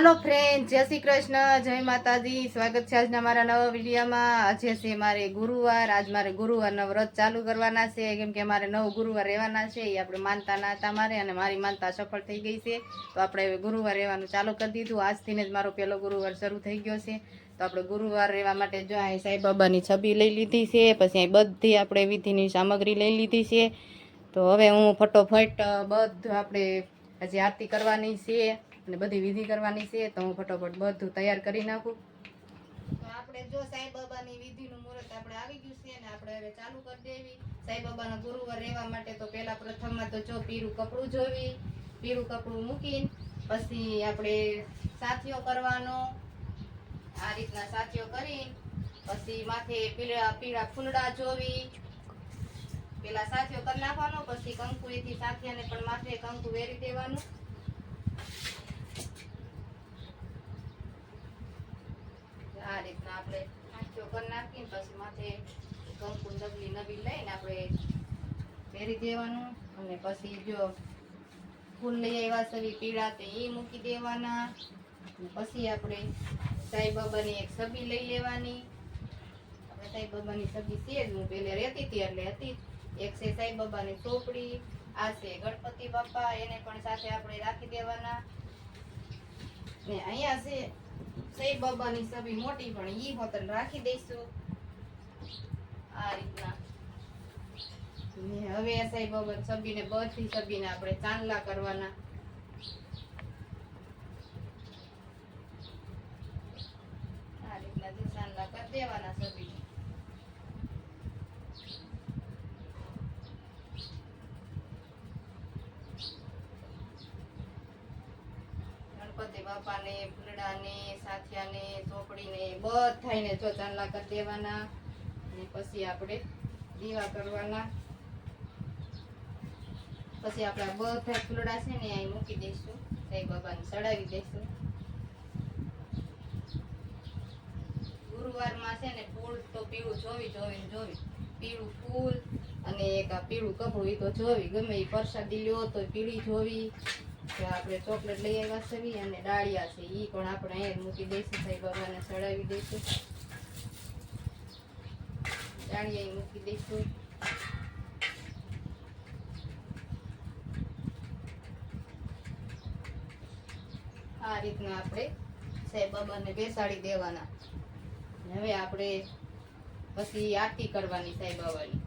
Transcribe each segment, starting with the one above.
Hello friend જય શ્રી કૃષ્ણ. જય માતાજી. સ્વાગત છે આજના મારા નવા વિડીયોમાં. આજે છે મારે ગુરુવાર. આજ મારે ગુરુવારનો વ્રત ચાલુ કરવાના છે. કેમ કે મારે નવ ગુરુવાર રહેવાના છે. એ આપણે માનતા ના હતા મારે અને મારી માનતા સફળ થઈ ગઈ છે. તો આપણે હવે ગુરુવાર રહેવાનું ચાલુ કરી દીધું. આજથી જ મારો પહેલો ગુરુવાર શરૂ થઈ ગયો છે. તો આપણે ગુરુવાર રહેવા માટે જો અહીં સાંઈ બાબાની છબી લઈ લીધી છે. પછી અહીં બધી આપણે વિધિની સામગ્રી લઈ લીધી છે. તો હવે હું ફટોફટ બધું આપણે હજી આરતી કરવાની છે. અને બધી વિધિ કરવાની છે, તો હું ફટોફટ બધું તૈયાર કરી નાખું. તો આપણે જો સાંઈ વિધિનું મુહૂર્ત આપણે આવી ગયું છે અને આપણે હવે ચાલુ કરી દેવી. સાંઈ બાબાના રહેવા માટે તો પહેલા પ્રથમમાં તો જો પીરું કપડું જોવી પીરું કપડું મૂકીને પછી આપણે સાથીઓ કરવાનો. આ રીતના સાથીઓ કરીને પછી માથે પીળા પીળા ફૂલડા જોવી પેલા સાથીઓ કરી નાખવાનો, પછી કંકુ એથી સાથીયાને પણ માથે કંકુ વેરી દેવાનું આ રીતના આપણે કરી નાખીને પછી માથે કંકુ ડબલી નબી લઈને આપણે પહેરી દેવાનું. અને પછી જો ફૂલ લઈ આવ્યા સવી પીળા તે એ મૂકી દેવાના. પછી આપણે સાંઈબાબાની એક છબી લઈ લેવાની. આપણે સાંઈબાબાની બાબાની છબી છે જ, હું પહેલે રહેતી હતી એટલે હતી એક છે સાંઈબાબાની ચોપડી, આ છે ગણપતિ બાપા, એને પણ સાથે આપણે રાખી દેવાના. ને અહીંયા છે સાઈ બાબાની સભી મોટી પણ ઈ હોતન રાખી દઈશું. આ રીતના. હવે સાઈ બાબા સભીને બધી સભીને આપણે ચાંદલા કરવાના. આ રીતના ચાંદલા કરી દેવાના છબી ગણપતિ બાપાને ફૂલડાને સાથિયાને, ચોપડીને બધાને જો ચાંદલા કરી દેવાના. અને પછી આપણે દીવા કરવાના. પછી આપણે બધા ફૂલડા છે ને અહીં મૂકી દઈશું. સાઈ બાબાને ચડાવી દઈશું. ગુરુવારમાં છે ને ફૂલ તો પીળું જોવી જોવી જોવી. પીળું ફૂલ અને એક આ પીળું કપડું એ તો જોવી. ગમે એ પ્રસાદી લ્યો તો પીળી જોવી. તો આપણે ચોકલેટ લઈ આવ્યા છે અને ડાળિયા છે. એ પણ આપણે અહીંયા મૂકી દઈશું સાઈ બાબાને ચડાવી દઈશું. ડાળિયા મૂકી દઈશું. આ રીતના આપણે સાઈ બાબાને બેસાડી દેવાના. હવે આપણે પછી આરતી કરવાની સાઈ બાબાની.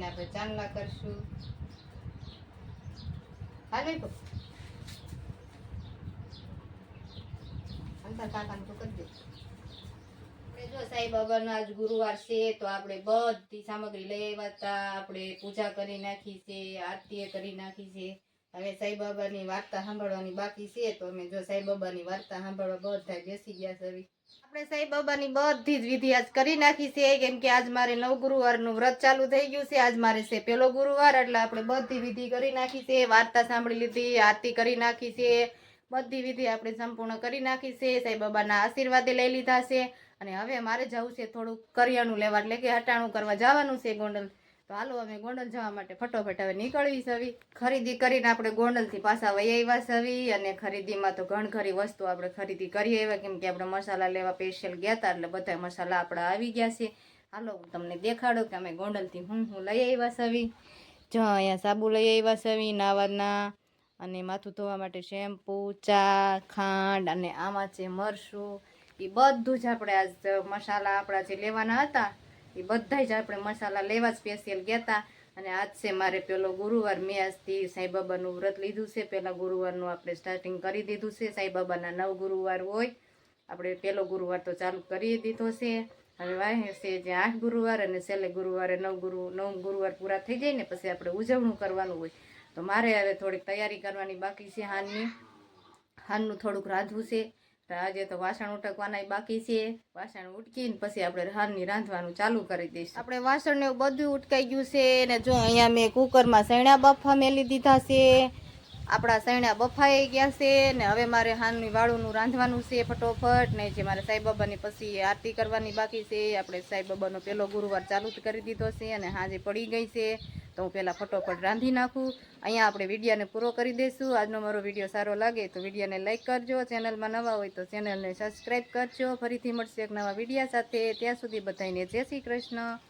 અને આપણે ચાંદલા કરશું. હાલ ભાઈ અંતર કાકાને તો કરી દે. જો સાઈ બાબાનો આજ ગુરુવાર છે તો આપણે બધી સામગ્રી લઈ આવ્યા હતા. આપણે પૂજા કરી નાખી છે આરતી કરી નાખી છે. હવે સાઈબાબાની વાર્તા સાંભળવાની બાકી છે તો અમે જો સાઈબાબાની વાર્તા સાંભળવા બધા બેસી ગયા છે આપણે સાઈબાબાની બધી જ વિધિ આજ કરી નાખી છે, કેમ કે આજ મારે નવ ગુરુવારનું વ્રત ચાલુ થઈ ગયું છે, આજ મારે છે પેલો ગુરુવાર, એટલે આપણે બધી વિધિ કરી નાખી છે, વાર્તા સાંભળી લીધી, આરતી કરી નાખી છે, બધી વિધિ આપણે સંપૂર્ણ કરી નાખી છે, સાઈબાબાના આશીર્વાદે લઈ લીધા છે, અને હવે મારે જવું છે થોડુંક કરિયાણું લેવા, એટલે કે હટાણું કરવા જવાનું છે ગોંડલ. તો હાલો, અમે ગોંડલ જવા માટે ફટોફટ હવે નીકળવી સવી. ખરીદી કરીને આપણે ગોંડલથી પાછા વહી આવ્યા સવી અને ખરીદીમાં તો ઘણ ખરી વસ્તુ આપણે ખરીદી કરી આવ્યા, કેમ કે આપણે મસાલા લેવા સ્પેશિયલ ગયા હતા, એટલે બધા મસાલા આપણા આવી ગયા છે. હાલો, હું તમને દેખાડો કે અમે ગોંડલથી હું હું લઈ આવ્યા સવી. જો અહીંયા સાબુ લઈ આવ્યા સવી, નાવાના અને માથું ધોવા માટે શેમ્પૂ, ચા, ખાંડ અને આમાં છે મરસું એ બધું જ આપણે આજ મસાલા આપણા જે લેવાના હતા એ બધા જ આપણે મસાલા લેવા સ્પેશિયલ ગયા હતા અને આજ છે મારે પેલો ગુરુવાર મેં આજથી સાંઈબાબાનું વ્રત લીધું છે. પહેલાં ગુરુવારનું આપણે સ્ટાર્ટિંગ કરી દીધું છે. સાંઈબાબાના નવ ગુરુવાર હોય, આપણે પહેલો ગુરુવાર તો ચાલુ કરી દીધો છે. હવે વાહે છે જે આઠ ગુરુવાર અને છેલ્લે ગુરુવારે નવ ગુરુ, નવ ગુરુવાર પૂરા થઈ જાય ને પછી આપણે ઉજવણું કરવાનું હોય. તો મારે હવે થોડીક તૈયારી કરવાની બાકી છે હાનની હાનનું થોડુંક રાંધવું છે. આજે તો વાસણ ઉટકવાના બાકી છે. વાસણ ઉટકીને પછી આપણે હારની રાંધવાનું ચાલુ કરી દઈશું. આપણે વાસણ ને બધું ઉટકાઈ ગયું છે ને જો અહીંયા મેં કુકરમાં સૈણા બફા મેલી દીધા છે. આપણા સૈણા બફાઈ ગયા છે ને હવે મારે હારની વાળુનું રાંધવાનું છે ફટોફટ. ને જે મારે સાંઈબાબાની પછી આરતી કરવાની બાકી છે. આપણે સાંઈબાબાનો પહેલો ગુરુવાર ચાલુ કરી દીધો છે અને હાજે પડી ગઈ છે. તો હું પહેલાં ફટોફટ રાંધી નાખું. અહીંયા આપણે વિડીયોને પૂરો કરી દઈશું. આજનો મારો વીડિયો સારો લાગે તો વિડીયોને લાઇક કરજો. ચેનલમાં નવા હોય તો ચેનલને સબસ્ક્રાઈબ કરજો. ફરીથી મળશે એક નવા વિડીયા સાથે. ત્યાં સુધી બધાને જય શ્રી કૃષ્ણ.